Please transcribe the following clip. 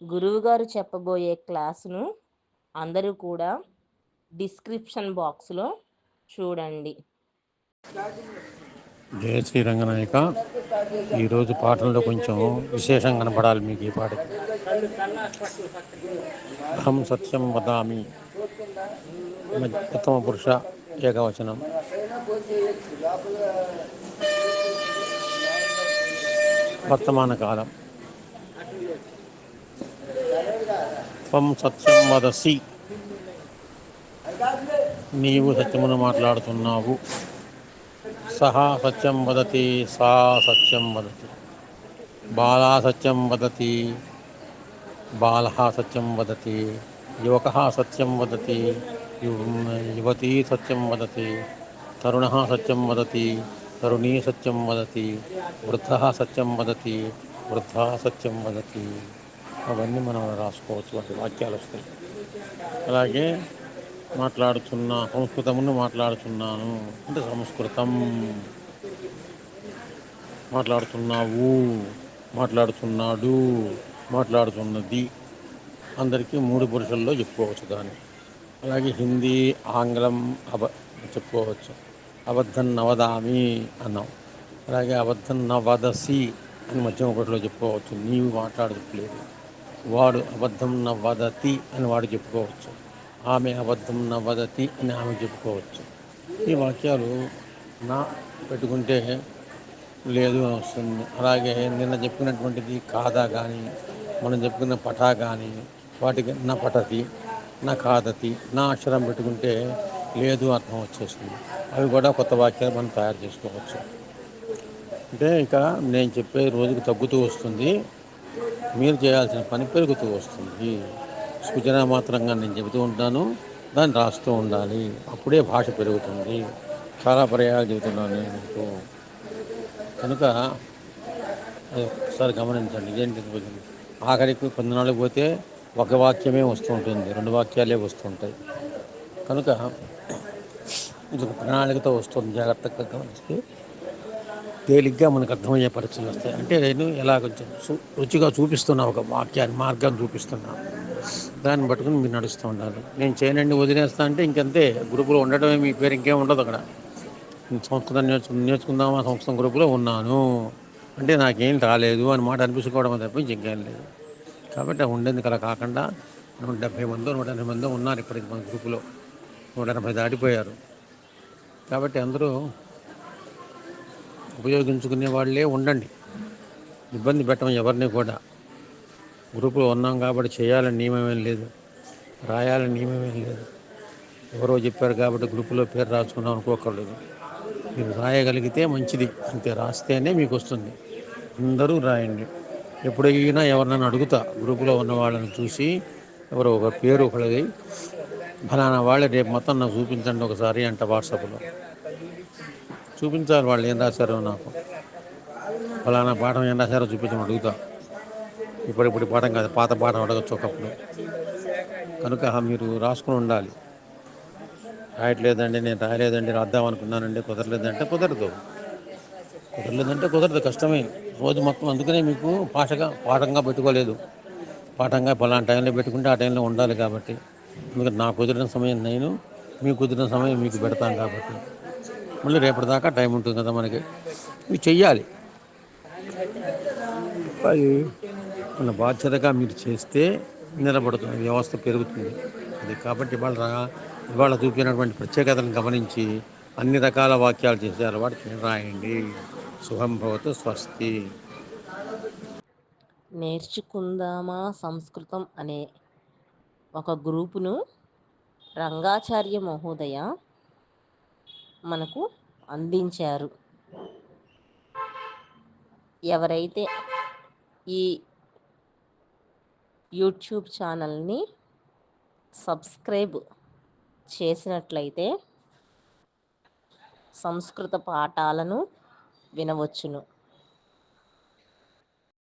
గురువుగారు చెప్పబోయే క్లాసును అందరూ కూడా డిస్క్రిప్షన్ బాక్స్లో చూడండి. జయ శ్రీ రంగనాయక ఈరోజు పాటల్లో కొంచెం విశేషం కనపడాలి మీకు ఈ పాట. అహం సత్యం వదామి. ఉత్తమ పురుష ఏకవచనం. వర్తమాన కాలం. త్వం సత్యం వదసి నీవు సత్యమును మాట్లాడుతున్నావు. సహా సత్యం వదతి సా సత్యం వదతి. బాలా సత్యం వదతి బాల సత్యం వదతి యువక సత్యం వదతి యువతీ సత్యం వదతి తరుణ సత్యం వదతి తరుణీ సత్యం వదతి వృద్ధ సత్యం వదతి వృద్ధా సత్యం వదతి. అవన్నీ మనం రాసుకోవచ్చు వాటి వాక్యాలు వస్తాయి. అలాగే మాట్లాడుతున్నా సంస్కృతమును మాట్లాడుతున్నాను. అంటే సంస్కృతం. మాట్లాడుతున్నావు మాట్లాడుతున్నాడు మాట్లాడుతున్నది. అందరికీ మూడు పురుషుల్లో చెప్పుకోవచ్చు దాన్ని. అలాగే హిందీ ఆంగ్లం అబ చెప్పుకోవచ్చు. అబద్ధం నవదామి అన్నాం. అలాగే అబద్ధం నవదసి అని మధ్య ఒకటిలో చెప్పుకోవచ్చు. నీవు మాట్లాడట్లేదు వాడు అబద్ధం వదతి అని వాడు చెప్పుకోవచ్చు. ఆమె అబద్ధం వదతి అని ఆమె చెప్పుకోవచ్చు. ఈ వాక్యాలు నా పెట్టుకుంటే లేదు అని వస్తుంది అలాగే నిన్న చెప్పినటువంటిది కాదా కానీ మనం చెప్పుకున్న పఠా కానీ వాటికి నా పఠతి నా కాదతి నా అక్షరం పెట్టుకుంటే లేదు అర్థం వచ్చేస్తుంది. అవి కూడా కొత్త వాక్యాలు మనం తయారు చేసుకోవచ్చు. అంటే ఇక నేను చెప్పే రోజుకి తగ్గుతూ వస్తుంది. మీరు చేయాల్సిన పని పెరుగుతూ వస్తుంది. సూచన మాత్రంగా నేను చెబుతూ ఉంటాను. దాన్ని రాస్తూ ఉండాలి. అప్పుడే భాష పెరుగుతుంది. చాలా పర్యాలు చెబుతున్నాను నేను కనుక అది ఒకసారి గమనించండి. ఇదేంటి ఆఖరికి కొన్ని నాళ్ళు పోతే ఒక వాక్యమే వస్తూ ఉంటుంది. రెండు వాక్యాలే వస్తుంటాయి కనుక ఇది ఒక ప్రణాళికతో వస్తుంది. జాగ్రత్తగా గమనిస్తే తేలిగ్గా మనకు అర్థమయ్యే పరిస్థితులు వస్తాయి. అంటే నేను ఎలా కొంచెం సు- రుచిగా చూపిస్తున్నా ఒక వాక్యాన్ని మార్గాన్ని చూపిస్తున్నా. దాన్ని పట్టుకుని మీరు నడుస్తూ ఉండాలి. నేను చేయనండి వదిలేస్తా అంటే ఇంకంతే. గ్రూపులో ఉండటమే మీ పేరు ఇంకేం ఉండదు అక్కడ. నేను సంస్కృతం నేర్చు నేర్చుకుందామా? సంస్కృతం గ్రూపులో ఉన్నాను. అంటే నాకేం రాలేదు అని మాట అనిపించుకోవడం తప్పించి ఇంకేం లేదు. కాబట్టి ఉండేందుకు అలా కాకుండా నూట డెబ్భై మందో నూట ఎనభై మందో ఉన్నారు ఇప్పటికి మన గ్రూపులో. నూట ఎనభై దాటిపోయారు. కాబట్టి అందరూ ఉపయోగించుకునే వాళ్ళే ఉండండి. ఇబ్బంది పెట్టడం ఎవరిని కూడా. గ్రూపులో ఉన్నాం కాబట్టి చేయాలని నియమమేం లేదు. రాయాలని నియమమేం లేదు. ఎవరో చెప్పారు కాబట్టి గ్రూపులో పేరు రాసుకున్నాం అనుకోకర్లేదు. మీరు రాయగలిగితే మంచిది. అంతే రాస్తేనే మీకు వస్తుంది. అందరూ రాయండి. ఎప్పుడైనా ఎవరినైనా అడుగుతా. గ్రూపులో ఉన్న వాళ్ళని చూసి ఎవరో ఒక పేరు ఒకటి ఫలానా వాళ్ళే రేపు మొత్తం నాకు చూపించండి ఒకసారి అంట వాట్సాప్లో. చూపించాలి వాళ్ళు ఏం రాశారో నాకు. ఫలానా పాఠం ఏం రాశారో చూపించమని అడుగుతా. ఇప్పుడిప్పుడు పాఠం కాదు పాత పాఠం అడగచ్చు ఒకప్పుడు. కనుక మీరు రాసుకుని ఉండాలి. రాయట్లేదండి నేను రాయలేదండి రాద్దాం అనుకున్నానండి కుదరలేదంటే కుదరదు. కుదరలేదంటే కుదరదు కష్టమే. రోజు మొత్తం అందుకనే మీకు పాఠగా పాఠంగా పెట్టుకోలేదు. పాఠంగా పలానా టైంలో పెట్టుకుంటే ఆ టైంలో ఉండాలి కాబట్టి. అందుకని నాకు కుదిరిన సమయం నేను మీకు కుదిరిన సమయం మీకు పెడతాను కాబట్టి. మళ్ళీ రేపటి దాకా టైం ఉంటుంది కదా మనకి. ఇవి చెయ్యాలి. అది మన బాధ్యతగా మీరు చేస్తే నిలబడుతుంది వ్యవస్థ పెరుగుతుంది. అది కాబట్టి ఇవాళ రా- ఇవాళ చూపినటువంటి ప్రత్యేకతను గమనించి అన్ని రకాల వాక్యాలు చేసే అలవాటు రాయండి. శుభం భవతు స్వస్తి. నేర్చుకుందామా సంస్కృతం అనే ఒక గ్రూపును రంగాచార్య మహోదయ మనకు అందించారు. ఎవరైతే ఈ యూట్యూబ్ ఛానల్ని సబ్స్క్రైబ్ చేసినట్లయితే సంస్కృత పాఠాలను వినవచ్చును.